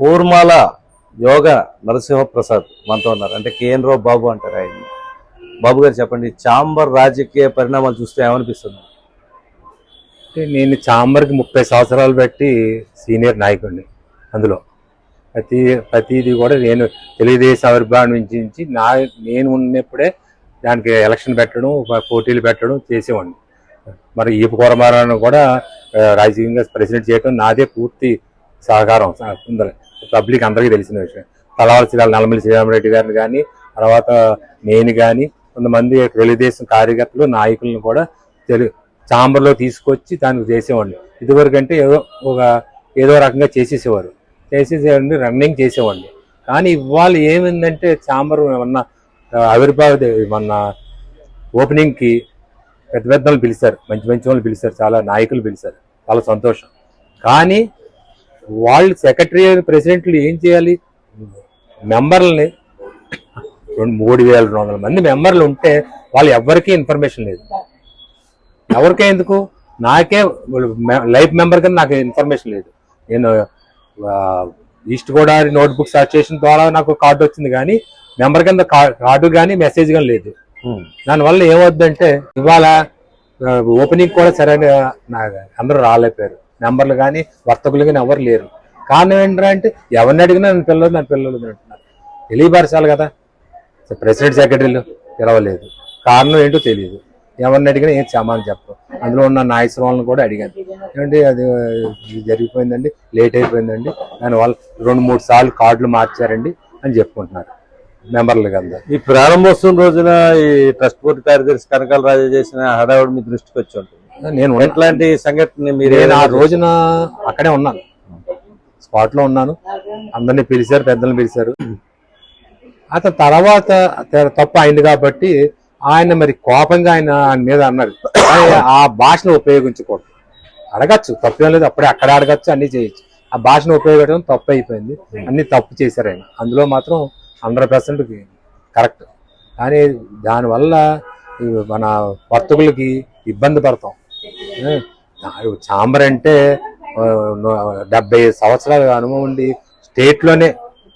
కూర్మాల యోగ నరసింహప్రసాద్ మనతో ఉన్నారు. అంటే కేఎన్ రావు బాబు అంటారు ఆయన. బాబు గారు చెప్పండి చాంబర్ రాజకీయ పరిణామాలు చూస్తే ఏమనిపిస్తుంది? అంటే నేను చాంబర్కి ముప్పై సంవత్సరాలు పెట్టి సీనియర్ నాయకుడిని అందులో. ప్రతి ప్రతిది కూడా నేను తెలుగుదేశం ఆవిర్భావం నుంచి నుంచి నా నేను ఉన్నప్పుడే దానికి ఎలక్షన్ పెట్టడం పోటీలు పెట్టడం చేసేవాడిని. మరి ఈ కూరమారాన్ని కూడా రాజకీయంగా ప్రెసిడెంట్ చేయడం నాదే పూర్తి సహకారం స- పబ్లిక్ అందరికీ తెలిసిన విషయం. తలవాల శ్రీరాలు నల్లమల్లి శ్రీరామరెడ్డి గారిని కానీ తర్వాత నేను కానీ కొంతమంది తెలుగుదేశం కార్యకర్తలు నాయకులను కూడా తెలు చాంబర్లో తీసుకొచ్చి దానికి చేసేవాడిని. ఇదివరకు అంటే ఏదో ఒక ఏదో రకంగా చేసేసేవారు. చేసేసేవాడిని రన్నింగ్ చేసేవాడిని. కానీ ఇవాళ ఏమైందంటే చాంబర్ మొన్న ఆవిర్భావ మొన్న ఓపెనింగ్కి పెద్ద పెద్ద వాళ్ళు పిలిచారు. మంచి మంచి వాళ్ళు పిలిచారు. చాలా నాయకులు పిలిచారు. చాలా సంతోషం. కానీ వాళ్ళు సెక్రటరీ ప్రెసిడెంట్లు ఏం చేయాలి? మెంబర్లని రెండు మూడు వేల రెండు వందల మంది మెంబర్లు ఉంటే వాళ్ళు ఎవ్వరికీ ఇన్ఫర్మేషన్ లేదు. ఎవరికే ఎందుకు? నాకే లైఫ్ మెంబర్ కింద నాకు ఇన్ఫర్మేషన్ లేదు. నేను ఈస్ట్ గోదావరి నోట్బుక్ అసోసియేషన్ ద్వారా నాకు కార్డు వచ్చింది కానీ మెంబర్ కింద కార్డు కానీ మెసేజ్ కానీ లేదు. దానివల్ల ఏమవుద్దంటే ఇవాళ ఓపెనింగ్ కూడా సరైన అందరూ రాలేకపోయారు. మెంబర్లు కానీ వర్తకులు కానీ ఎవరు లేరు. కారణం ఏంటంటే ఎవరిని అడిగినా నన్ను పిల్లలు నన్ను పిల్లలు అంటున్నారు. తెలియపరచాలి కదా. ప్రెసిడెంట్ సెక్రటరీలు పిలవలేదు. కారణం ఏంటో తెలియదు ఎవరిని అడిగినా ఏం సమాధానం చెప్పరు. అందులో ఉన్న నాయకులను కూడా అడిగాను. ఏమంటే అది జరిగిపోయిందండి లేట్ అయిపోయిందండి. దాని వాళ్ళు రెండు మూడు సార్లు కార్డులు మార్చారండి అని చెప్పుకుంటున్నారు. మెంబర్లు కదా. ఈ ప్రారంభోత్సవం రోజున ఈ ట్రస్ట్ బోర్డు కార్యదర్శి కనకాల రాజా చేసిన హడావుడి మీ దృష్టికి వచ్చి ఉంటుంది. నేను ఎట్లాంటి సంఘటన మీరు నేను ఆ రోజున అక్కడే ఉన్నాను. స్పాట్లో ఉన్నాను. అందరినీ పిలిచారు పెద్దల్ని పిలిచారు. అతని తర్వాత తప్పు అయింది కాబట్టి ఆయన మరి కోపంగా ఆయన ఆయన మీద అన్నాడు కానీ ఆ భాషను ఉపయోగించకూడదు. అడగచ్చు తప్పేం లేదు. అప్పుడే అక్కడ అడగచ్చు అన్ని చేయొచ్చు. ఆ భాషను ఉపయోగించడం తప్పు అయిపోయింది. అన్ని తప్పు చేశారు ఆయన. అందులో మాత్రం హండ్రెడ్ పర్సెంట్ కరెక్ట్. కానీ దానివల్ల మన వర్తకులకి ఇబ్బంది పడతాం. చాంబర్ అంటే డెబ్బై సంవత్సరాల అనుభవం ఉండి స్టేట్లోనే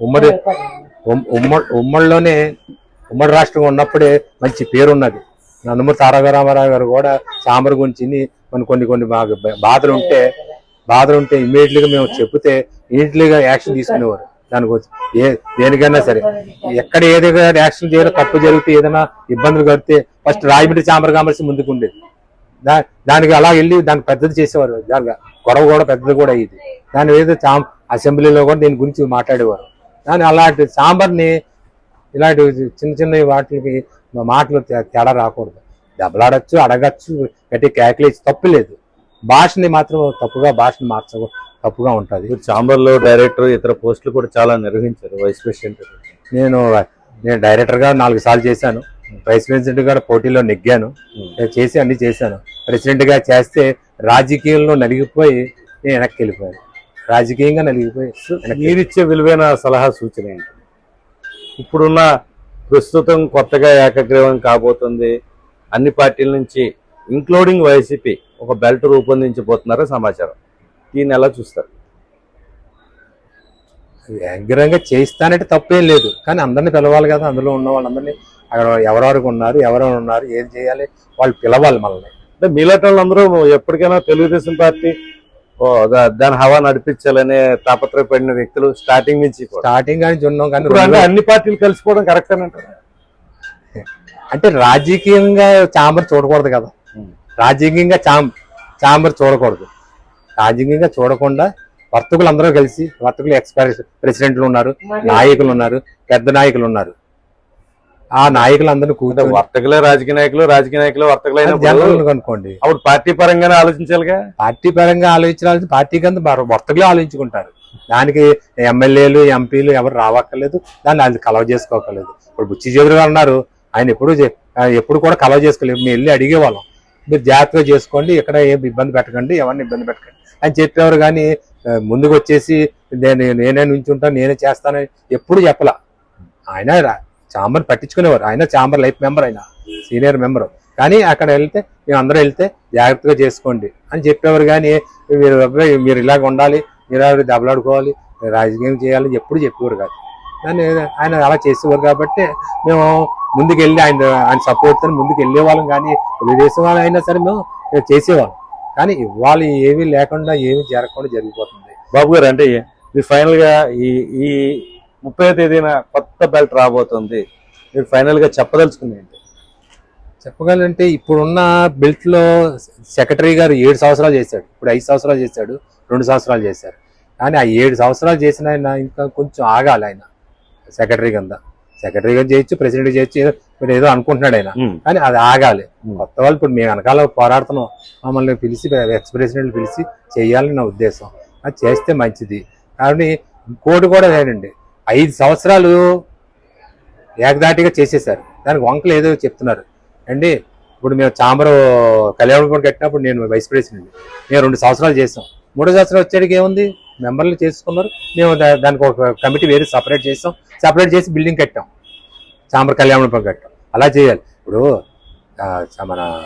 ఉమ్మడి ఉమ్మడి ఉమ్మడిలోనే ఉమ్మడి రాష్ట్రంగా ఉన్నప్పుడే మంచి పేరు ఉన్నది నందమూరి తారక రామారావు గారు కూడా చాంబర్ గురించి కొన్ని కొన్ని కొన్ని బాధలు ఉంటే బాధలు ఉంటే ఇమీడియట్గా మేము చెప్తే ఇమీడియట్లీగా యాక్షన్ తీసుకునేవారు. దాని గురించి ఏ దేనికైనా సరే. ఎక్కడ ఏదైనా యాక్షన్ చేయాలో తప్పు జరిగితే ఏదైనా ఇబ్బందులు కడితే ఫస్ట్ రాయబడి చాంబర్ కామర్సి ముందుకు ఉండేది. దానికి అలా వెళ్ళి దానికి పెద్దది చేసేవారు. దానికి గొడవ కూడా పెద్దది కూడా ఇది దాని ఏదో చాం అసెంబ్లీలో కూడా దీని గురించి మాట్లాడేవారు. దాని అలాంటి సాంబార్ని ఇలాంటి చిన్న చిన్న వాటికి మాటలు తేడా రాకూడదు. దెబ్బలాడచ్చు అడగచ్చు గట్టి కేకలేసి తప్పు లేదు. భాషని మాత్రం తప్పుగా భాషని మార్చ తప్పుగా ఉంటుంది. మీరు చాంబర్లో డైరెక్టర్ ఇతర పోస్టులు కూడా చాలా నిర్వహించారు వైస్ ప్రెసిడెంట్. నేను నేను డైరెక్టర్గా నాలుగు సార్లు చేశాను. వైస్ ప్రెసిడెంట్గా పోటీలో నెగ్గాను. నేను చేసి అన్ని చేశాను. ప్రెసిడెంట్గా చేస్తే రాజకీయంలో నలిగిపోయి నేను వెనక్కి వెళ్ళిపోయాను. రాజకీయంగా నలిగిపోయి మీరిచ్చే విలువైన సలహా సూచన ఏంటి? ఇప్పుడున్న ప్రస్తుతం కొత్తగా ఏకగ్రీవం కాబోతుంది. అన్ని పార్టీల నుంచి ఇంక్లూడింగ్ వైసీపీ ఒక బెల్ట్ రూపొందించబోతున్నారో సమాచారం. దీన్ని ఎలా చూస్తారు. వ్యగ్రంగా చేయిస్తానంటే తప్పేం లేదు. కానీ అందరిని పిలవాలి కదా అందులో ఉన్న వాళ్ళందరినీ అక్కడ ఎవరెవరికి ఉన్నారు ఎవరెవరు ఉన్నారు ఏం చేయాలి వాళ్ళు పిలవాలి మనల్ని. అంటే మీలాంటి వాళ్ళందరూ ఎప్పటికైనా తెలుగుదేశం పార్టీ దాని హవా నడిపించాలనే తాపత్రయపడిన వ్యక్తులు స్టార్టింగ్ నుంచి. స్టార్టింగ్ కానీ ఉన్నాం కానీ అన్ని పార్టీలు కలిసిపోవడం కరెక్ట్ అంటారు. అంటే రాజకీయంగా చాంబర్ చూడకూడదు కదా. రాజకీయంగా చాం చాంబర్ చూడకూడదు. రాజకీయంగా చూడకుండా వర్తకులు అందరూ కలిసి వర్తకులు ఎక్స్పైర్ ప్రెసిడెంట్లు ఉన్నారు నాయకులు ఉన్నారు పెద్ద నాయకులు ఉన్నారు. ఆ నాయకులందరూ అంటే కూర్చొని వర్తకులే రాజకీయ నాయకులు రాజకీయ నాయకులు వర్తకులైన జనరల్ అనుకోండి. అప్పుడు పార్టీ పరంగానే ఆలోచించాలిగా? పార్టీ పరంగా ఆలోచించాల్సి పార్టీ కింద వర్తకులే ఆలోచించుకుంటారు. దానికి ఎమ్మెల్యేలు ఎంపీలు ఎవరు రావక్కర్లేదు దాన్ని అది కలవ చేసుకోకర్లేదు. ఇప్పుడు బుచ్చి చౌదరి గారు ఉన్నారు ఆయన ఎప్పుడు ఎప్పుడు కూడా కలవ చేసుకోలేదు. మేము వెళ్ళి అడిగేవాళ్ళం. మీరు జాగ్రత్తగా చేసుకోండి ఇక్కడ ఏం ఇబ్బంది పెట్టకండి ఎవరిని ఇబ్బంది పెట్టకండి. అని చెప్పేవారు కానీ ముందుకు వచ్చేసి నేను నేనే నుంచుంటాను నేనే చేస్తాను ఎప్పుడు చెప్పలా. ఆయన చాంబర్ పట్టించుకునేవారు. ఆయన చాంబర్ లైఫ్ మెంబర్ ఆయన సీనియర్ మెంబర్. కానీ అక్కడ వెళ్తే మేము అందరూ వెళ్తే జాగ్రత్తగా చేసుకోండి అని చెప్పేవారు. కానీ మీరు మీరు ఇలాగ ఉండాలి మీరు దెబ్బలాడుకోవాలి రాజకీయం చేయాలని ఎప్పుడు చెప్పేవారు కాదు. దాన్ని ఆయన అలా చేసేవారు కాబట్టి మేము ముందుకెళ్ళి ఆయన ఆయన సపోర్ట్తో ముందుకు వెళ్ళేవాళ్ళం కానీ తెలుగుదేశం వాళ్ళు అయినా సరే మేము చేసేవాళ్ళం. కానీ ఇవాళ ఏమీ లేకుండా ఏమీ జరగకుండా జరిగిపోతుంది. బాబు గారు అంటే మీరు ఫైనల్గా ఈ ఈ ముప్పై తేదీన కొత్త బెల్ట్ రాబోతుంది. మీరు ఫైనల్గా చెప్పదలుచుకుంది ఏంటి? చెప్పగలంటే ఇప్పుడున్న బెల్ట్లో సెక్రటరీ గారు ఏడు సంవత్సరాలు చేశాడు. ఇప్పుడు ఐదు సంవత్సరాలు చేశాడు రెండు సంవత్సరాలు చేశారు. కానీ ఆ ఏడు సంవత్సరాలు చేసిన ఆయన ఇంకా కొంచెం ఆగాలి ఆయన. సెక్రటరీ కింద. సెక్రటరీ గారు చేయొచ్చు ప్రెసిడెంట్ చేయొచ్చు ఏదో మీరు ఏదో అనుకుంటున్నాడు ఆయన. కానీ అది ఆగాలి. కొత్త వాళ్ళు ఇప్పుడు మేము వెనకాల పోరాడుతున్నాం. మమ్మల్ని పిలిచి ఎక్స్ ప్రెసిడెంట్ పిలిచి చేయాలని నా ఉద్దేశం. అది చేస్తే మంచిది. కానీ ఇంకోటి కూడా లేదండి. ఐదు సంవత్సరాలు ఏకదాటిగా చేసేసారు దానికి వంకలు ఏదో చెప్తున్నారు. అండి ఇప్పుడు మేము చాంబరు కళ్యాణపురం కట్టినప్పుడు నేను వైస్ ప్రెసిడెంట్ మేము రెండు సంవత్సరాలు చేసాం. మూడో సంవత్సరం వచ్చేటికి ఏముంది? మెంబర్లు చేసుకున్నారు. మేము దా- దానికి ఒక కమిటీ వేరే సపరేట్ చేసాం. సపరేట్ చేసి బిల్డింగ్ కట్టాం. చాంబర్ కళ్యాణపురం కట్టాం. అలా చేయాలి. ఇప్పుడు చ- మన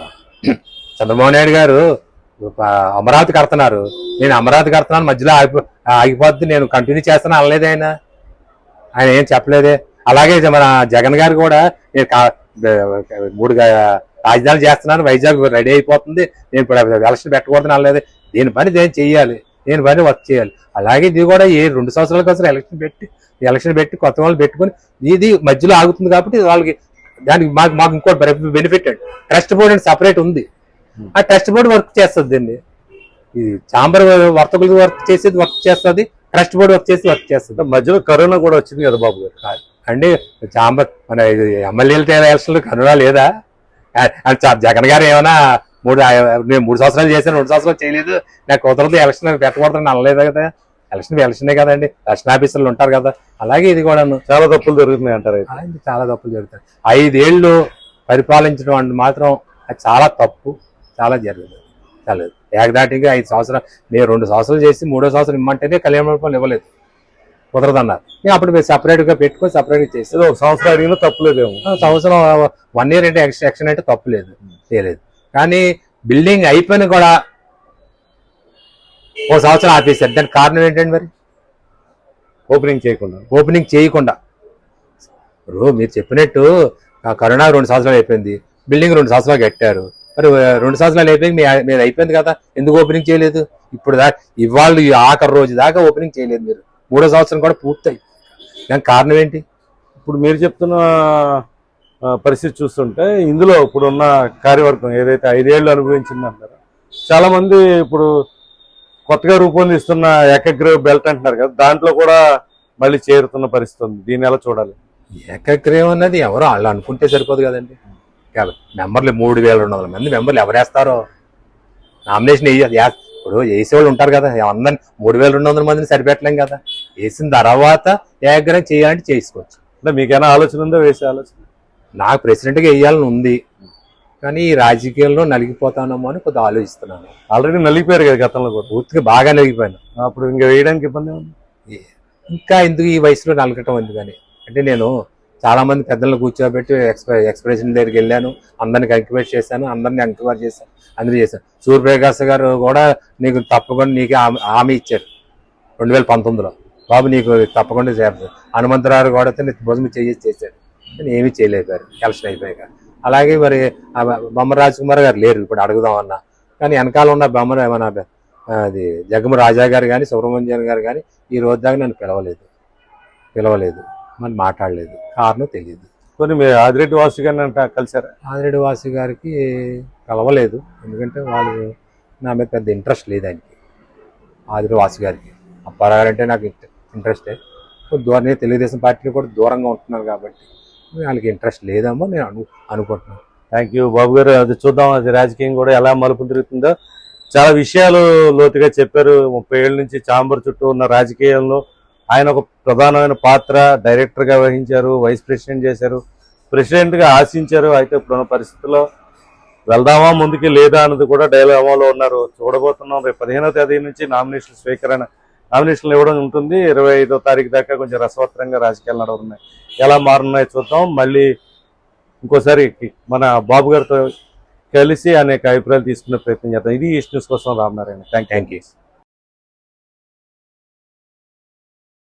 చంద్రబాబు నాయుడు గారు అమరావతి కడుతున్నారు. నేను అమరావతి కడుతున్నాను. మధ్యలో ఆగిపో ఆగిపోద్ది. నేను కంటిన్యూ చేస్తాను అనలేదు ఆయన ఏం చెప్పలేదే. అలాగే మన జగన్ గారు కూడా నేను మూడు రాజధానులు చేస్తున్నాను వైజాగ్ రెడీ అయిపోతుంది. నేను ఇప్పుడు ఎలక్షన్ పెట్టకూడదని అనలేదు. దీని పని నేను చెయ్యాలి. నేను పని వర్క్ చేయాలి. అలాగే ఇది కూడా ఏ రెండు సంవత్సరాల కోసం ఎలక్షన్ పెట్టి ఎలక్షన్ పెట్టి కొత్త వాళ్ళు పెట్టుకొని ఇది మధ్యలో ఆగుతుంది కాబట్టి వాళ్ళకి దానికి మాకు మాకు ఇంకోటి బెనిఫిట్ అండి. ట్రస్ట్ బోర్డ్ అని సపరేట్ ఉంది. ఆ ట్రస్ట్ బోర్డు వర్క్ చేస్తుంది దీన్ని. ఇది చాంబర్ వర్తకులు వర్క్ చేసేది వర్క్ చేస్తుంది. ట్రస్ట్ బోర్డు వర్క్ చేసి వర్క్ చేస్తుంది. మధ్యలో కరోనా కూడా వచ్చింది కదా బాబు గారు. అంటే చాంబర్ మన ఎమ్మెల్యేలు ఎలక్షన్లు కనుడా లేదా? జగన్ గారు ఏమైనా మూడు నేను మూడు సంవత్సరాలు చేశాను రెండు సంవత్సరాలు చేయలేదు. నాకు కుదరదు ఎలక్షన్ పెట్టకూడదని అనలేదు కదా? ఎలక్షన్ ఎలక్షనే కదండి. ఎలక్షన్ ఆఫీసర్లు ఉంటారు కదా. అలాగే ఇది కూడాను. చాలా తప్పులు జరుగుతున్నాయి అంటారు చాలా తప్పులు జరుగుతాయి. ఐదేళ్ళు పరిపాలించడం అంటే మాత్రం అది చాలా తప్పు చాలా జరిగింది చాలా ఏకదాటిగా ఐదు సంవత్సరాలు మేము రెండు సంవత్సరాలు చేసి మూడో సంవత్సరం ఇమ్మంటేనే కళ్యాణ మండపం ఇవ్వలేదు. కుదరదన్నారు. మేము అప్పుడు మేము separate గా పెట్టుకొని సపరేట్గా చేసి ఒక సంవత్సరం అడిగినా తప్పులేదేమో. సంవత్సరం వన్ ఇయర్ అంటే ఎక్స్ ఎక్షన్ అంటే తప్పు లేదు చేయలేదు. కానీ బిల్డింగ్ అయిపోయిన కూడా ఓ సంవత్సరం ఆపేశారు. దానికి కారణం ఏంటండి మరి? ఓపెనింగ్ చేయకుండా. ఓపెనింగ్ చేయకుండా. ఇప్పుడు మీరు చెప్పినట్టు కరోనా రెండు సంవత్సరాలు అయిపోయింది. బిల్డింగ్ రెండు సంవత్సరాలు కట్టారు. మరి రెండు సంవత్సరాలు అయిపోయి మీరు అయిపోయింది కదా ఎందుకు ఓపెనింగ్ చేయలేదు? ఇప్పుడు దా ఇవాళ ఆఖరి రోజు దాకా ఓపెనింగ్ చేయలేదు మీరు. మూడో సంవత్సరం కూడా పూర్తయి. దానికి కారణం ఏంటి? ఇప్పుడు మీరు చెప్తున్న పరిస్థితి చూస్తుంటే ఇందులో ఇప్పుడున్న కార్యవర్గం ఏదైతే ఐదేళ్ళు అనుభవించింది అంటారో చాలా మంది ఇప్పుడు కొత్తగా రూపొందిస్తున్న ఏకగ్రీవ బెల్ట్ అంటున్నారు కదా దాంట్లో కూడా మళ్ళీ చేరుతున్న పరిస్థితి ఉంది. దీన్ని ఎలా చూడాలి? ఏకగ్రీవం అన్నది ఎవరో వాళ్ళు అనుకుంటే సరిపోదు కదండి. కాదు మెంబర్లు మూడు వేల రెండు వందల మంది మెంబర్లు ఎవరు వేస్తారో నామినేషన్ ఇప్పుడు వేసేవాళ్ళు ఉంటారు కదా అందరిని మూడు వేల రెండు వందల మందిని సరిపెట్టలేం కదా. వేసిన తర్వాత ఏకగ్రహం చేయాలంటే చేసుకోవచ్చు. అంటే మీకైనా ఆలోచన ఉందా వేసే ఆలోచన? నాకు ప్రెసిడెంట్గా వేయాలని ఉంది. కానీ ఈ రాజకీయాల్లో నలిగిపోతానేమో అని కొద్దిగా ఆలోచిస్తున్నాను. ఆల్రెడీ నలిగిపోయారు కదా గతంలో కూడా. పూర్తిగా బాగా నలిగిపోయాను. అప్పుడు ఇంకా వేయడానికి ఇబ్బంది ఉంది ఇంకా ఎందుకు ఈ వయసులో నలగటం ఎందుకని? అంటే నేను చాలా మంది పెద్దలను కూర్చోబెట్టి ఎక్స్ప్రె ఎక్స్ప్రెషన్ దగ్గరికి వెళ్ళాను. అందరిని ఎంకరేజ్ చేశాను. అందరిని ఎంకరేజ్ చేశాను. అందరూ చేశాను సూర్యప్రకాశ్ గారు కూడా నీకు తప్పకుండా నీకు హామీ- హామీ ఇచ్చారు. రెండు వేల పంతొమ్మిదిలో. బాబు నీకు తప్పకుండా చేస్తాను హనుమంతరావు కూడా అయితే నీకు భుజం చేసి చేశాడు. నేను ఏమీ చేయలేకపోయారు. ఎలక్షన్ అయిపోయాక. అలాగే మరి బొమ్మ రాజకుమార్ గారు లేరు. ఇప్పుడు అడుగుదాం అన్నా కానీ వెనకాల ఉన్న బొమ్మలు ఏమన్నా అది జగమ రాజా గారు కానీ సుబ్రహ్మణ్యం గారు కానీ ఈ రోజు దాకా నన్ను పిలవలేదు. పిలవలేదు. మరి మాట్లాడలేదు. కారణం తెలియదు కొన్ని మీ ఆదిరెడ్డి వాసు గారిని అంట కలిసారా ఆదిరెడ్డి వాసు గారికి కలవలేదు. ఎందుకంటే వాళ్ళు నా మీద పెద్ద ఇంట్రెస్ట్ లేదు ఆయనకి. ఆదిరెడ్డి వాసు గారికి. అప్పారావు గారు అంటే నాకు ఇంట్రెస్టే దూరం తెలుగుదేశం పార్టీని కూడా దూరంగా ఉంటున్నాను కాబట్టి వాళ్ళకి ఇంట్రెస్ట్ లేదేమో నేను అను అనుకుంటున్నాను. థ్యాంక్ యూ బాబు గారు అది చూద్దాం. అది రాజకీయం కూడా ఎలా మలుపు తిరుగుతుందో. చాలా విషయాలు లోతుగా చెప్పారు. ముప్పై ఏళ్ళ నుంచి చాంబర్ చుట్టూ ఉన్న రాజకీయాల్లో ఆయన ఒక ప్రధానమైన పాత్ర డైరెక్టర్గా వహించారు వైస్ ప్రెసిడెంట్ చేశారు. ప్రెసిడెంట్గా ఆశించారు అయితే ఇప్పుడున్న పరిస్థితుల్లో వెళ్దామా ముందుకి లేదా అన్నది కూడా డైలామాలో ఉన్నారు. చూడబోతున్నాం రేపు పదిహేనో తేదీ నుంచి నామినేషన్ స్వీకరణ నామినేషన్లు ఇవ్వడం ఉంటుంది. ఇరవై ఐదో తారీఖు దాకా కొంచెం రసవత్తరంగా రాజకీయాలు నడవన్నాయి ఎలా మారున్నాయో చూద్దాం. మళ్ళీ ఇంకోసారి మన బాబు గారితో కలిసి అనేక అభిప్రాయాలు తీసుకునే ప్రయత్నం చేద్దాం. ఇది ఈస్ట్ న్యూస్ కోసం రామనారాయణ. Thank thank you